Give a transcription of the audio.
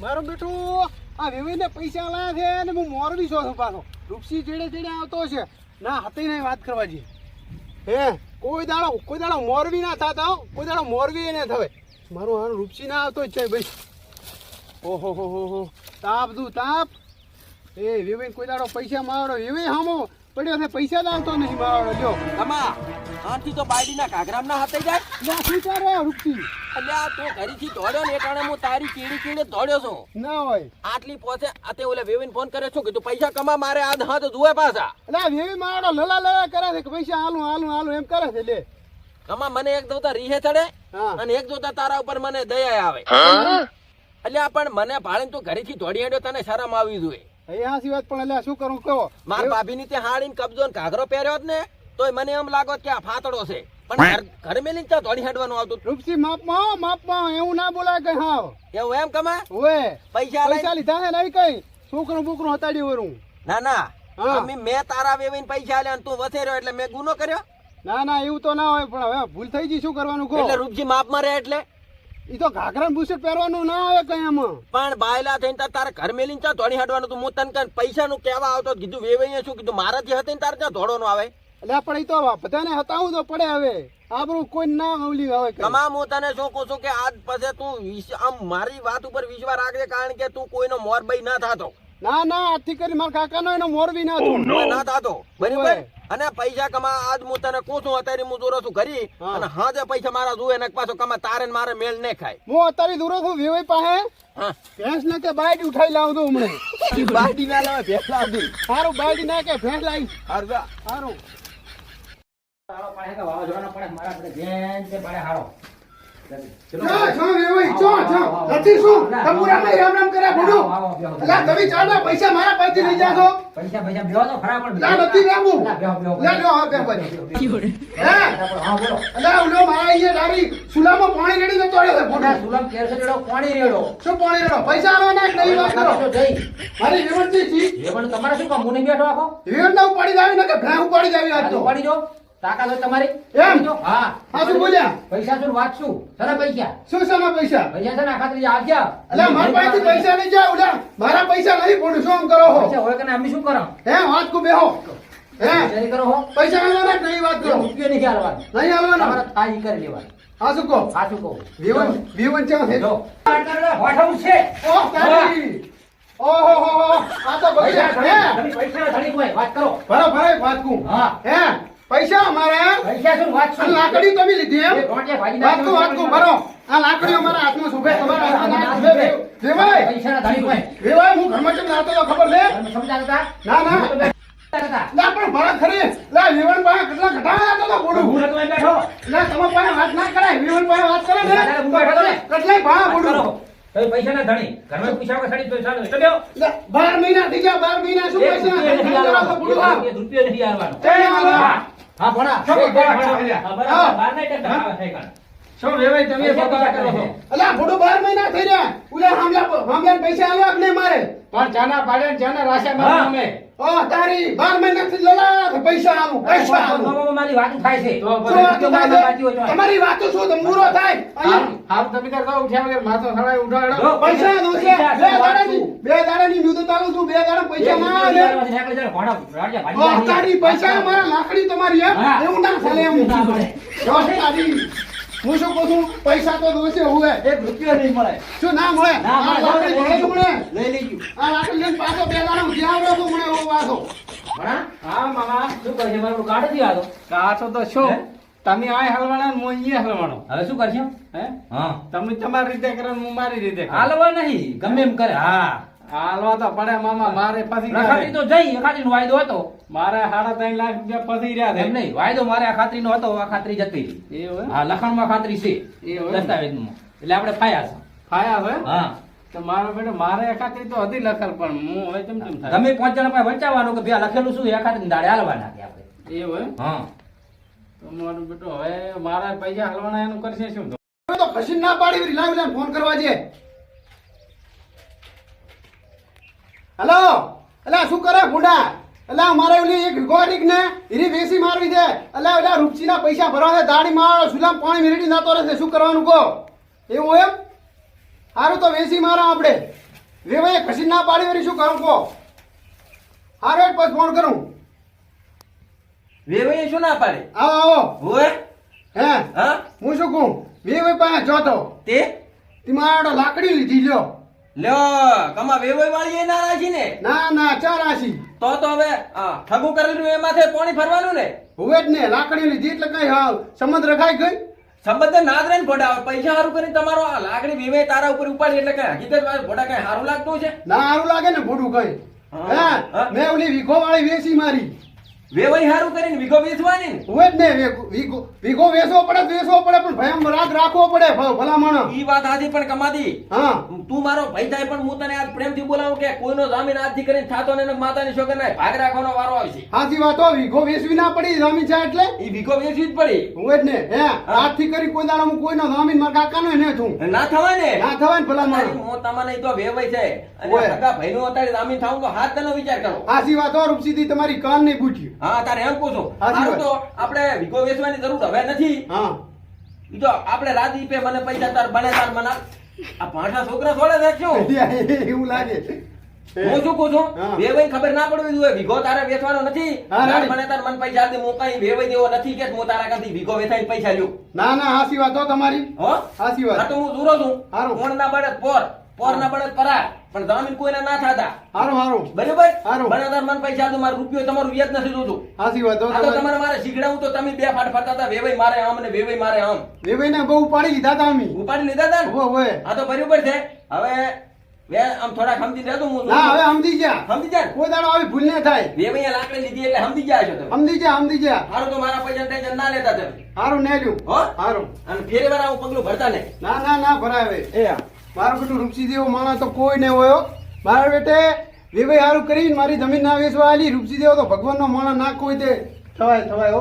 મારો બેટો, આ વેવીને પૈસા લાયા છે અને હું મોરબી છો પાછો. રૂપસી ચેડે ચેડે આવતો છે ના હતી નહીં વાત કરવા જઈએ હે, કોઈ દાડો કોઈ દાડો મોરબી ના થતા કોઈ દાડો મોરબી એને થવે. મારું હારું રૂપસી ના આવતો જ છે, ભાઈ. ઓહો, હો હો હો. તાપ દુ તાપ. એ વેવીને કોઈ દાડો પૈસા મારો વેવી હામો. પડ્યો છે, પૈસા જ આવતો નહીં મારો જો. કમા આથી તો બાયડીના ઘાઘરામાં હાથે જાય. ના શું કરે રૂપી આ તું ઘરેથી દોડ્યો ને એટાણે હું તારી કીડી કીડે દોડ્યો છું. ના હોય. આટલી પહોંચે આતે ઓલે વેવિન ફોન કરે છું કીધું પૈસા કમા મારે આ હાથ જુએ પાછા. એટલે વેવિન મારો લલા લલા કરે છે કે પૈસા હાલું હાલું હાલું એમ કરે છે લે કમા મને એક જોતા રીહે ચડે અને એક જોતા તારા ઉપર મને દયા આવે. અલ્યા પણ મને ભાળીને તું ઘરેથી દોડી હેડ્યો તને શરમ આવી જોઈએ. અહીંયા સિવાય પણ અલ્યા શું કરું કહો? માર ભાભીની તે હાડીને કબજો ને ઘાઘરો પહેર્યો જ ને. તોય મને એમ લાગો કે આ ફાતડો છે. પણ ઘર- મેલી તો ધોળી હેડવાનું આવતું. રૂપસી માપમાં હો, માપમાં એવું ના બોલાય કે હાવ. એવું એમ કમા ઓએ પૈસા લઈ પૈસા લીધા છે નહીં કઈ. છોકરો બોકરું હતાડી વરું. ના ના. હા. અમે મેં તારા વેવીને પૈસા આલ્યા અને તું વસેર્યો એટલે મેં ગુનો કર્યો? ના ના એવું તો ના હોય પણ હવે ભૂલ થઈ ગઈ શું કરવાનું કહો? એટલે રૂપજી માપ મારે એટલે. ઈ તો ઘાઘરા બુશેટ પહેરવાનું ના આવે કઈ એમ પણ બાયલા થઈને તાર તારા ઘર મેલીને ચા ધોડી હાડવાનું તું હું તને પૈસા પૈસાનું કહેવા આવતો કીધું વેવાઈએ શું કીધું? મારાથી હતી ને તારે ત્યાં ધોળો આવે? એટલે પણ તો બધાને હતાવું તો પડે હવે. આપણું કોઈ ના અવલી આવે તમામ હું તને શું કહું છું કે આજ પછી તું આમ મારી વાત ઉપર વિશ્વાસ રાખજે કારણ કે તું કોઈનો મોરબઈ ના થાતો. ના ના આથી કરી મારા કાકાનો એનો મોરબી ના થતો ના થાતો. બરાબર? અને પૈસા કમા આજ હું તને કહું છું અત્યારે હું દૂરો છું ઘરી. અને હા જે પૈસા મારા જુએ ને પાછો કમા તારે ને મારે મેળ ને ખાય. હું અત્યારે દૂરો છું વિવય પાસે. ભેંસ ને કે બાઈટ ઉઠાઈ લાવું છું હમણાં. બાટી ના લાવે ભેંસ લાવતી. સારું બાઈટ ના કે ભેંસ લાવી. સારું પૈસા મારા લઈ જાશો? પૈસા પૈસા તો ખરા પણ ના, નથી. ના, હા. હા? બોલો અલા, મારા અહીંયા સુલામાં પાણી રેડી જતો રહ્યો ના, ભૂંડું. રેડો. શું પાણી રેડો? પૈસા આલવાના કે નહીં વાત કરો? મારી પણ તમારે શું કામ નહીં બેઠો આખો? વિવરના ઉપાડી જાવી ને કે ઉપાડી જાવી આજ તો. ઉપાડી જો. તાકાત હોય તમારી? એમ? હા. શું બોલ્યા? પૈસા શું? વાંચશું સરા પૈસા. શું શાના પૈસા? પૈસા છે ને આ ખાતરી આવજો અલા, મારા પાસેથી પૈસા નહીં જાય ઉડા મારા પૈસા નહીં ભૂંડું, શું કરો હો? પૈસા હોય કે અમે શું કરો? હે વાત કુ બેહો. હે? વિચારી કરો હો. પૈસા આલવાના નહીં વાત કરો? રૂપિયો નહીં હાલવાનો. નહીં આલવાના તમારે થાય કરી લેવાનું. હા શું કહો? સાચું કહું? વિવન વિવન ક્યાં છે? જો. હોઠવું છે. ઓહ તારી! ઓહો હો હો આ તો પૈસા હે પૈસા ધણી કોઈ. વાત કરો. ભરો ભરો વાત કું. હા. હે? પૈસા અમારા? પૈસા શું વાત આ લાકડી તમે લીધી એમ? વાત કું ભરો. આ લાકડીઓ મારા હાથમાં શુભે તમારા હાથમાં ના શુભે. વેવાય પૈસાના ધણી કોઈ વેવાય હું ઘરમાં કેમ લાવતો ખબર લે. સમજાતા ના ના. ના પણ ભરા ખરી. લા વિવન પાસે કેટલા ઘટાડા હતા તો બોડું હું રકમ બેઠો. ના તમે પાસે વાત ના કરાય. વિવન પાસે વાત કરે ને. ને. કેટલાય ભાડા વાત બોલું. કરો. ધણી. ઘરમાં પૂછ્યા વગર સડી તો ચાલો. બાર મહિના થઈ ગયા બાર મહિના શું પૈસા રૂપિયો નથી. બોલું. હા. ભણા. હા. ભણા. ભણા, ભણા. હા. બાર ના ટેકા આવે છે. શું વેવાય તમે પૈસા કરો છો? અલા ભોડું બાર મહિના થઈ રહ્યા. ઉલે હામલા હામલા પૈસા આવ્યા આપને મારે? પણ ચાના પાડે ને ચાના રાશા. માં અમે. ઓ તારી 12 મહિના થી લલા પૈસા આલું પૈસા આલું. બાબા, મારી વાત થાય છે. તમારી વાત શું તો મૂરો થાય. હાલ તમે કર દો ઉઠ્યા વગર માથો સડાય ઉઠાડો પૈસા દોશે છે. બે દાડાની? બે દાડાની મુદત આલું છું બે દાડા પૈસા ના આવે ભાજી ઓ તારી પૈસા મારા લાકડી તમારી એમ એવું ના ચાલે એમ ના. જો તારી હું શું કહું છું? પૈસા તો દોશે હુએ એક રૂપિયો નહીં મળે. શું ના મળે? ના મળે, મળે. મળે લઈ લેજો. આ લાકડી લઈને પાછો બે દાડા જ્યાં રહ્યો છું મને એવો વાસો હા મામા. શું કરે છે મારું કાઢ દીધું આ તો. શું તમે આ હલવાના હું અહીંયા હલવાનો. હવે શું કરશો? હે? હા. તમે તમારી રીતે કરો હું મારી રીતે. હાલવા નહીં. ગમે એમ કરે. હા. હાલવા તો પડે મામા મારે પછી ખાતરી તો જઈ ખાતરી નો વાયદો હતો. મારે સાડા ત્રણ લાખ રૂપિયા પછી રહ્યા છે. નહીં વાયદો મારે આ ખાતરીનો હતો આ ખાતરી જતી રહી એવું એમ? હા ખાતરી છે એવું એમ? દસ્તાવેજમાં. એટલે આપણે ફાયા છે. ફાયા છે? હા. તો મારો બેટો મારે એકાત્રી તો હતી લખેલ પણ હું હવે કેમ કેમ થાય? તમે પાંચ જણા પાસે વંચાવવાનું કે ભાઈ લખેલું શું? એ ખાતરી દાડે હાલવાના કે આપણે. એવું એમ? હા. તો મારો બેટો હવે મારા પૈસા હલવાના એનું કરશે શું? તો? હવે ના પાડી લાવ લાવ ફોન કરવા જે હેલો અલા શું કરે ભૂંડા અલા મારે ઓલી એક ગોરીક ને હીરી વેસી મારવી છે. અલા ઓલા રૂપસીના પૈસા ભરવા છે દાડી માં સુલામ પાણી મેળવી નાતો રહેશે શું કરવાનું કહો? એવું એમ? સારું તો વેસી મારો આપણે. વેવાઈ ખસી ના પાડી વળી શું કરું કહો? એક પછી ફોન કરું. વેવાઈએ શું ના પાડે? આવો આવો. હોય હે? હા? હું? શું કહું? વેવાઈ પાસે જોતો. તે? તે મારો લાકડી લીધી લ્યો. લ્યો કમા વેવોય વાળી એ ના રાશી ને? ના ના ચા રાશી તો તો હવે આ ઠગું કરેલું એમાંથી પાણી ફરવાનું ને? હવે જ ને લાકડી લીધી એટલે કઈ હા સંબંધ રખાઈ ગઈ? સંબંધ ના જ રહે ને ભોડા પૈસા સારું કરી તમારો આ લાકડી વેવે તારા ઉપર ઉપાડી એટલે કઈ હકીકત ભોડા કઈ સારું લાગતું છે? ના સારું લાગે ને ખોટું કઈ. હા. મેં ઓલી વીખો વાળી વેસી મારી. વેવાઈ સારું કરીને વિગો વેચવાની? ને જ વેચવો પડે વેચવો પડે પણ ભયમ રાગ રાખવો પડે ભ- ભલામણ. ઈ વાત હાજી પણ કમાતી હા. તું મારો ભાઈ થાય પણ હું તને આજ પ્રેમથી બોલાવું કે કોઈનો જામીન આજથી કરીને થાતો ને માતાની છોકર ભાગ રાખવાનો વારો આવશે સાચી વાત હો વેચવી ના પડી જમીન છે એટલે? ઈ વિગો વેચવી જ પડી. હવે જ ને હે આજથી કરી કોઈ દાડો હું કોઈનો જમીન મારા કાકાનો ને છું ના થવાય ને? ના થવાય ને ભલામણ. તારી મોતામાં નહીં તો વેવાઈ છે. અને ઓય. સગા અત્યારે જામીન થાવું તો હાથ તેનો વિચાર કરો. સાચી વાતો હો રૂપસીથી તમારી કાન નહીં પૂછ્યું હા તારે એમ પૂછું. હાચી સારું તો આપણે વિગો વેચવાની જરૂર હવે નથી. હા. જો આપણે રાદીપે મને પૈસા તાર બને તાર મને. આ પાંઠા છોકરા છોડે છે શું એવું લાગે. હું શું કહું છું. વેવાઈ ખબર ના પડવી જોઈએ. ભીગો તારે વેચવાનો નથી. મને તાર મન પૈસા આપી હું કઈ વેવાઈ દેવો નથી કે હું તારા કાંથી ભીગો વેચાઈ પૈસા લ્યો. ના ના હાસી વાત હો તમારી. હો? હાસી વાત. તો હું દૂરો છું. ફોન ના પડે પોર. પોર ના બળદ પરા પણ જામીન કોઈને ના થાતા. હારું હારું. બરાબર? હારું. મને તાર મન પૈસા તો મારો રૂપિયો તમારું વ્યાજ નથી જોતું. હાસી વાત હો તો તમારે મારે શીખડાવું તો તમે બે ફાટ ફરતા હતા વેવાઈ મારે આમ ને વેવાઈ મારે આમ. વેવાઈને બહુ પાડી લીધા હતા અમે. ઉપાડી લીધા હતા ને? હોવે હોવે આ તો બરાબર છે. હવે વે આમ થોડા સમજી રહેતો હું ના હવે સમજી ગયા. સમજી ગયા કોઈ દાડો આવી ભૂલ ના થાય. વેવાઈએ લાકડી લીધી એટલે સમજી ગયા છો તમે? સમજી ગયા સમજી ગયા. હારું તો મારા પૈસા ટેન્શન ના લેતા તમે. હારું ને લ્યું હો? હારું. અને ફેરે વાર આવું પગલું ભરતા ને ના ના ના ભરાવે. એ મારો બેટું રૂપસી દેવો માણસ તો કોઈ નહીં હોય. મારા બેટે વેવાઈ સારું કરીને મારી જમીન ના વેચવા આલી. રૂપસી દેવો તો ભગવાનનો માણસ ના કોઈ તે. થવાય થવાય